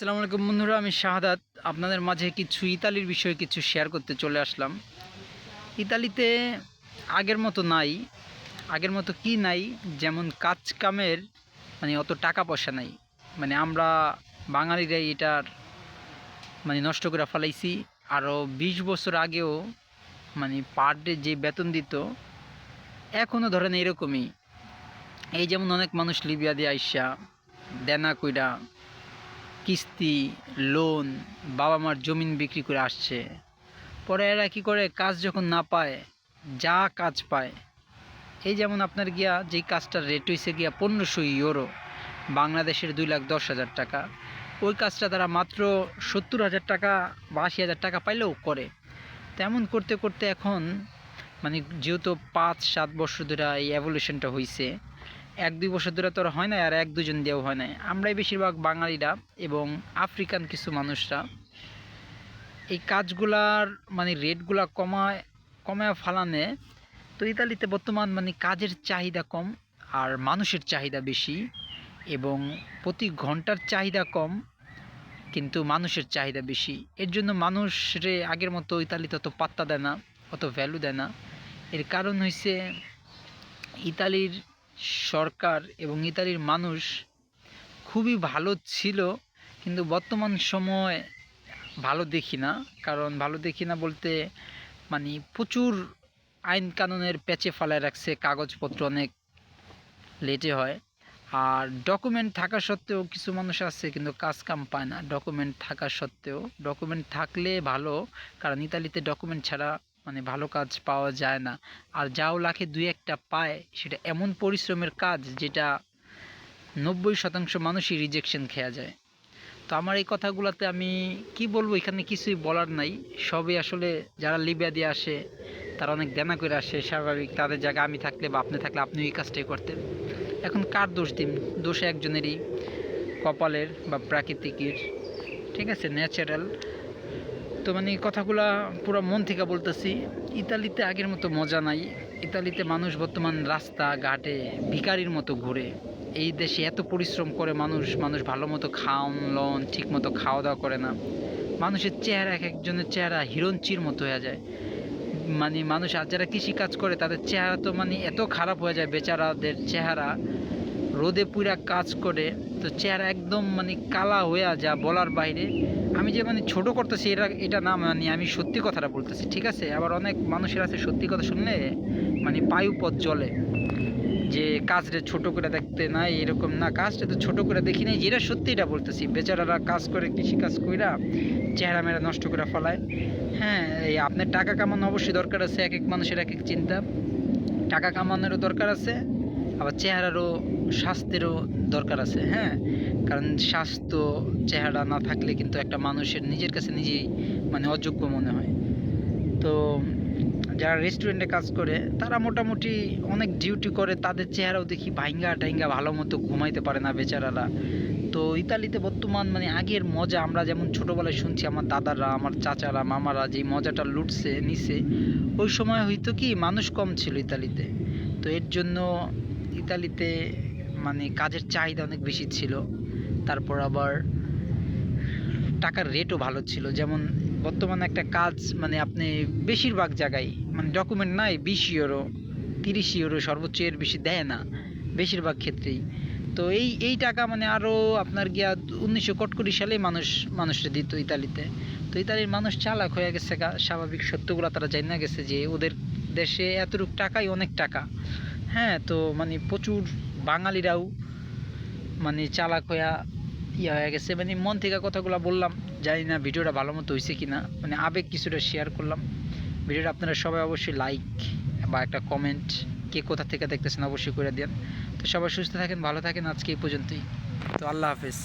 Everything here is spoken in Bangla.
আসসালামু আলাইকুম বন্ধুরা, আমি শাহাদাত। আপনাদের মাঝে কিছু ইতালির বিষয়ে কিছু শেয়ার করতে চলে আসলাম। ইতালিতে আগের মতো নাই, আগের মতো কি নাই, যেমন কাজ কামের মানে অত টাকা পয়সা নাই। মানে আমরা বাঙালিরাই এটার মানে নষ্ট করে ফেলাইছি। আরও বিশ বছর আগেও মানে পার ডে যে বেতন দিত এখনও ধরেন এরকমই। এই যেমন অনেক মানুষ লিবিয়া দিয়ে আইসা, দেনা কইরা কিস্তি লোন বাবা মার জমিন বিক্রি করে আসছে। পরে এরা কী করে? কাজ যখন না পায়, যা কাজ পায়। এই যেমন আপনার গিয়া যেই কাজটার রেট হয়েছে গিয়া পনেরোশো ইউরো বাংলাদেশের দুই লাখ দশ হাজার টাকা। ওই কাজটা তারা মাত্র সত্তর হাজার টাকা বা আশি হাজার টাকা পাইলেও করে। তেমন করতে করতে এখন মানে যেহেতু পাঁচ সাত বছর ধরে এই অ্যাভলিউশনটা হয়েছে এক দুই বছর ধরে তো হয় না আর এক দুজন দিয়েও হয় না আমরাই বেশিরভাগ বাঙালিরা এবং আফ্রিকান কিছু মানুষরা। এই কাজগুলার মানে রেটগুলা কমায় কমায় ফালানে তো ইতালিতে বর্তমান মানে কাজের চাহিদা কম আর মানুষের চাহিদা বেশি এবং প্রতি ঘণ্টার চাহিদা কম কিন্তু মানুষের চাহিদা বেশি। এর জন্য মানুষ রে আগের মতো ইতালিতে অত পাত্তা দেয় না, অত ভ্যালু দেয় না। এর কারণ হয়েছে ইতালির সরকার এবং ইতালির মানুষ খুবই ভালো ছিল, কিন্তু বর্তমান সময় ভালো দেখি না। কারণ ভালো দেখি না বলতে মানে প্রচুর আইন কানুনের প্যাচে ফালায় রাখছে, কাগজপত্র অনেক লেটে হয়। আর ডকুমেন্ট থাকা সত্ত্বেও কিছু মানুষ আছে কিন্তু কাজ কাম পায় না। ডকুমেন্ট থাকা সত্ত্বেও। ডকুমেন্ট থাকলে ভালো, কারণ ইতালিতে ডকুমেন্ট ছাড়া মানে ভালো কাজ পাওয়া যায় না। আর যাও লাখে দুই একটা পায়, সেটা এমন পরিশ্রমের কাজ যেটা নব্বই শতাংশ মানুষই রিজেকশন খেয়া যায়। তো আমার এই কথাগুলোতে আমি কি বলব, এখানে কিছুই বলার নাই। সবই আসলে যারা লিবিয়া দিয়ে আসে, তারা অনেক দেনা করে আসে, স্বাভাবিক তাদের জায়গায় আমি থাকলে বা আপনি থাকলে আপনি এই কাজটাই করতেন। এখন কার দোষ দিন? দোষ একজনেরই, কপালের বা প্রাকৃতিকের। ঠিক আছে ন্যাচারাল তো মানে কথাগুলা পুরো মন থেকে বলতেছি। ইতালিতে আগের মতো মজা নাই। ইতালিতে মানুষ বর্তমান রাস্তা, ঘাটে ভিকারির মতো ঘুরে। এই দেশে এত পরিশ্রম করে মানুষ মানুষ ভালো মতো খাওন, লন, ঠিক মতো খাওয়া দাওয়া করে না। মানুষের চেহারা এক একজনের চেহারা হিরঞ্চির মতো হয়ে যায়। মানে মানুষ আর যারা কৃষিকাজ করে, তাদের চেহারা তো মানে এত খারাপ হয়ে যায়, বেচারাদের চেহারা। রোদে পুরা কাজ করে, তো চেহারা একদম মানে কালা হয়ে যা বলার বাইরে। আমি যে মানে ছোট করতেছি এটা এটা না মানে আমি সত্যি কথাটা বলতেছি, ঠিক আছে? আবার অনেক মানুষের আছে সত্যি কথা শুনলে মানে পায়ুপথ জ্বলে। যে কাজটা ছোট করে দেখতে নাই, এরকম না। কাজটা তো ছোট করে দেখি নাই যেটা সত্যি এটা বলতেছি। বেচারারা কাজ করে কৃষি কাজ কইরা, চেহারা মেরা নষ্ট করে ফলায়। হ্যাঁ এই আপনার টাকা কামানো অবশ্যই দরকার আছে, এক এক মানুষের এক এক চিন্তা। টাকা কামানোরও দরকার আছে আবার চেহারারও স্বাস্থ্যেরও দরকার আছে হ্যাঁ? কারণ স্বাস্থ্য, চেহারা না থাকলে কিন্তু একটা মানুষের নিজের কাছে নিজেই মানে অযোগ্য মনে হয়। তো যারা রেস্টুরেন্টে কাজ করে, তারা মোটামুটি অনেক ডিউটি করে, তাদের চেহারাও দেখি ভাইঙ্গা টাইঙ্গা ভালো মতো ঘুমাইতে পারে না বেচারারা। তো ইতালিতে বর্তমান মানে আগের মজা আমরা যেমন ছোটোবেলায় শুনছি আমার দাদারা, আমার চাচারা, মামারা যেই মজাটা লুটছে, নিছে, ওই সময় হয়তো কি মানুষ কম ছিল ইতালিতে। তো এর জন্য ইতালিতে মানে কাজের চাহিদা অনেক বেশি ছিল। তারপর আবার টাকার রেটও ভালো ছিল। যেমন বর্তমানে একটা কাজ মানে আপনি বেশিরভাগ জায়গায় মানে ডকুমেন্ট নাই, বিশ ইউরো তিরিশ ইউরো সর্বোচ্চ এর বেশি দেয় না, বেশিরভাগ ক্ষেত্রেই। তো এই এই টাকা মানে আরও আপনার গিয়া উনিশশো কটকটি সালে মানুষ, মানুষরা দিত ইতালিতে। তো ইতালির মানুষ চালাক হয়ে গেছে স্বাভাবিক সত্যগুলো তারা জানা গেছে যে ওদের দেশে এতটুকু টাকাই অনেক টাকা। হ্যাঁ তো মানে প্রচুর বাঙালিরাও মানে চালাক হইয়া ইয়ে হয়ে গেছে। মানে মন থেকে কথাগুলো বললাম, জানি না ভিডিওটা ভালো মতো হয়েছে কি না মানে আবেগ কিছুটা শেয়ার করলাম। ভিডিওটা আপনারা সবাই অবশ্যই লাইক বা একটা কমেন্ট কে কোথা থেকে দেখতেছেন অবশ্যই করে দেন। তো সবাই সুস্থ থাকেন, ভালো থাকেন আজকে এই পর্যন্তই। তো আল্লাহ হাফেজ।